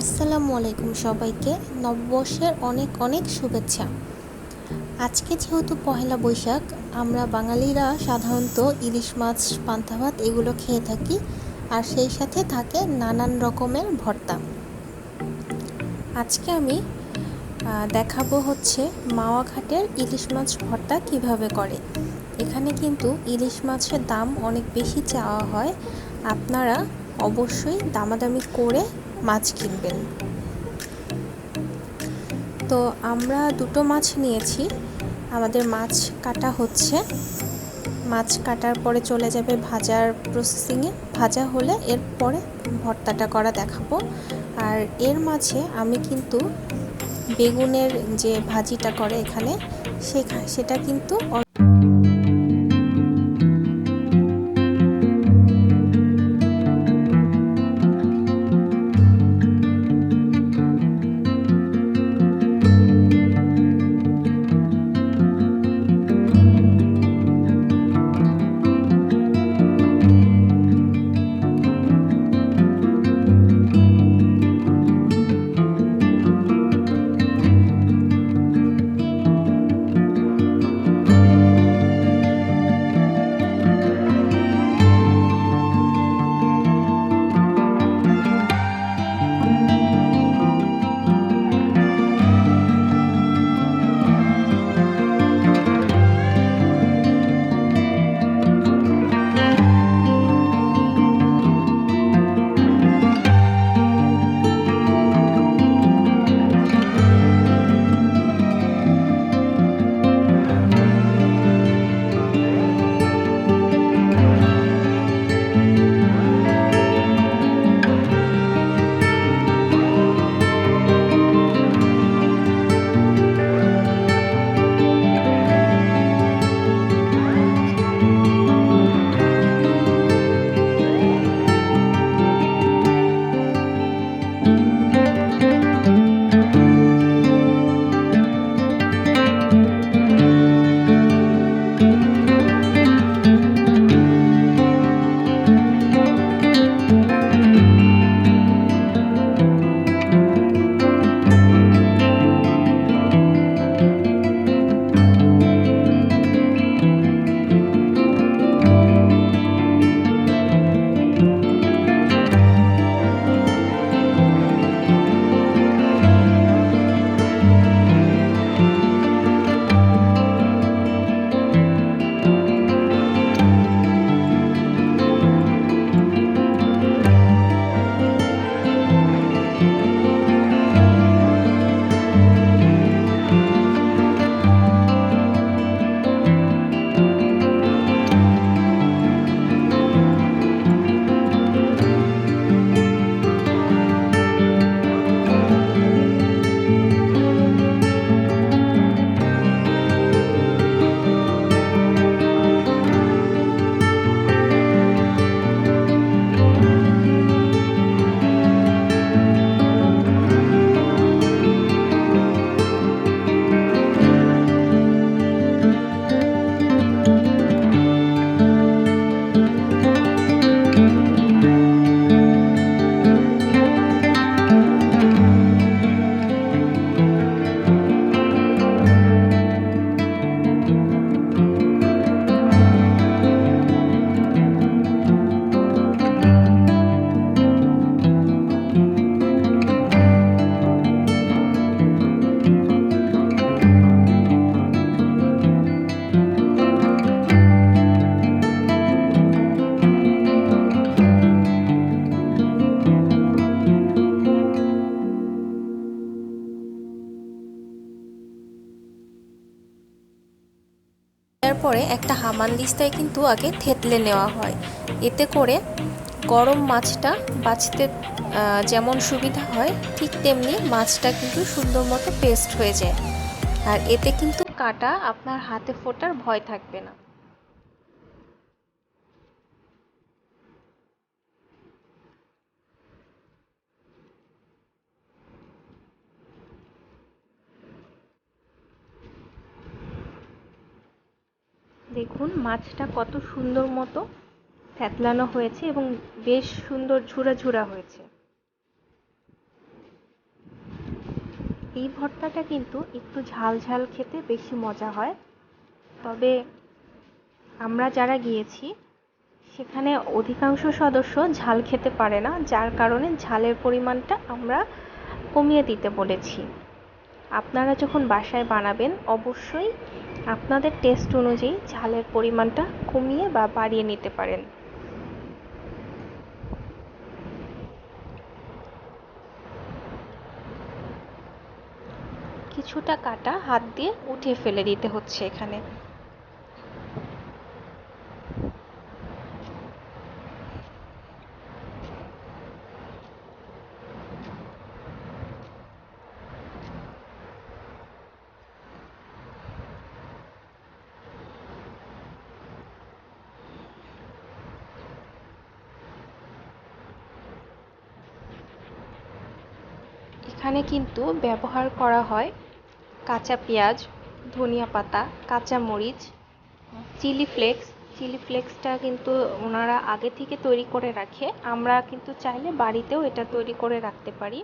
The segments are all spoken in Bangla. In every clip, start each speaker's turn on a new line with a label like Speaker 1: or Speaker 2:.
Speaker 1: আসসালামু আলাইকুম সবাইকে। নববর্ষের অনেক অনেক শুভেচ্ছা। আজকে যেহেতু পহেলা বৈশাখ, আমরা বাঙালিরা সাধারণত ইলিশ মাছ, পান্তা ভাত এগুলো খেয়ে থাকি আর সেই সাথে থাকে নানান রকমের ভর্তা। আজকে আমি দেখাবো হচ্ছে মাওয়া ঘাটের ইলিশ মাছ ভর্তা কীভাবে করে। এখানে কিন্তু ইলিশ মাছের দাম অনেক বেশি চাওয়া হয়। আপনারা অবশ্যই দামাদামি করে মাছ কিনবেন। তো আমরা দুটো মাছ নিয়েছি। আমাদের মাছ কাটা হচ্ছে। মাছ কাটার পরে চলে যাবে ভাজার প্রসেসিংয়ে ভাজা হলে এরপরে ভর্তাটা করা দেখাবো। আর এর মাঝে আমি কিন্তু বেগুনের যে ভাজিটা করে এখানে সেটা কিন্তু এরপরে একটা হামান হামানদিস্তায় কিন্তু আগে থেতলে নেওয়া হয়। এতে করে গরম মাছটা বাছতে যেমন সুবিধা হয়, ঠিক তেমনি মাছটা কিন্তু সুন্দর মতো পেস্ট হয়ে যায়। আর এতে কিন্তু কাটা আপনার হাতে ফোটার ভয় থাকবে না। দেখুন, মাছটা কত সুন্দর মতো থেতলানো হয়েছে এবং বেশ সুন্দর ঝুরা ঝুরা হয়েছে। এই ভর্তাটা কিন্তু একটু ঝাল ঝাল খেতে বেশি মজা হয়। তবে আমরা যারা গিয়েছি, সেখানে অধিকাংশ সদস্য ঝাল খেতে পারে না, যার কারণে ঝালের পরিমাণটা আমরা কমিয়ে দিতে বলেছি। আপনারা যখন বাসায় বানাবেন, অবশ্যই আপনাদের টেস্ট অনুযায়ী ঝালের পরিমাণটা কমিয়ে বা বাড়িয়ে নিতে পারেন। কিছুটা কাটা হাত দিয়ে উঠিয়ে ফেলে দিতে হচ্ছে এখানে। এখানে কিন্তু ব্যবহার করা হয় কাঁচা পেঁয়াজ, ধনিয়া পাতা, কাঁচা মরিচ, চিলি ফ্লেক্স। চিলি ফ্লেক্সটা কিন্তু ওনারা আগে থেকে তৈরি করে রাখে। আমরা কিন্তু চাইলে বাড়িতেও এটা তৈরি করে রাখতে পারি।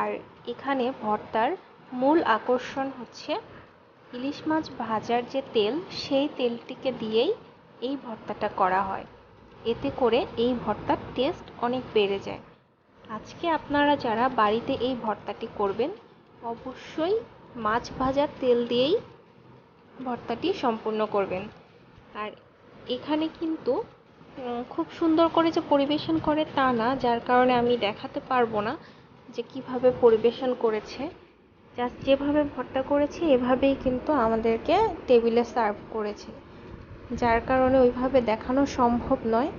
Speaker 1: আর এখানে ভর্তার মূল আকর্ষণ হচ্ছে ইলিশ মাছ ভাজার যে তেল, সেই তেলটিকে দিয়েই এই ভর্তাটা করা হয়। এতে করে এই ভর্তার টেস্ট অনেক বেড়ে যায়। আজকে আপনারা যারা বাড়িতে এই ভর্তাটি করবেন, অবশ্যই মাছ ভাজার তেল দিয়েই ভর্তাটি সম্পূর্ণ করবেন। আর এখানে কিন্তু খুব সুন্দর করে যে পরিবেশন করে তা না, যার কারণে আমি দেখাতে পারব না যে কীভাবে পরিবেশন করেছে। জাস্ট যেভাবে ভর্তা করেছে, এভাবেই কিন্তু আমাদেরকে টেবিলে সার্ভ করেছে। যার কারণে ওইভাবে দেখানো সম্ভব নয়।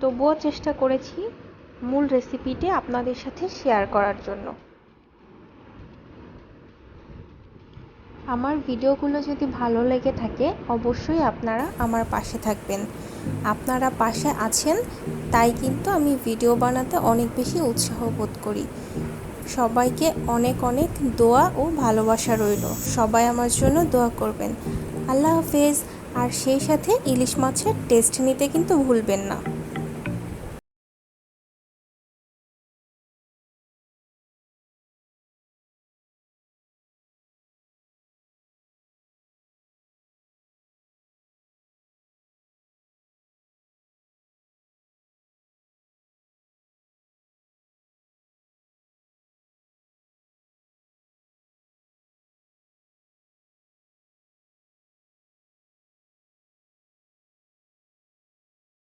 Speaker 1: তবুও চেষ্টা করেছি মূল রেসিপিটি আপনাদের সাথে শেয়ার করার জন্য। আমার ভিডিওগুলো যদি ভালো লেগে থাকে, অবশ্যই আপনারা আমার পাশে থাকবেন। আপনারা পাশে আছেন, তাই কিন্তু আমি ভিডিও বানাতে অনেক বেশি উৎসাহ বোধ করি। সবাইকে অনেক অনেক দোয়া ও ভালোবাসা রইল। সবাই আমার জন্য দোয়া করবেন। আল্লাহ হাফেজ। আর সেই সাথে ইলিশ মাছের টেস্ট নিতে কিন্তু ভুলবেন না।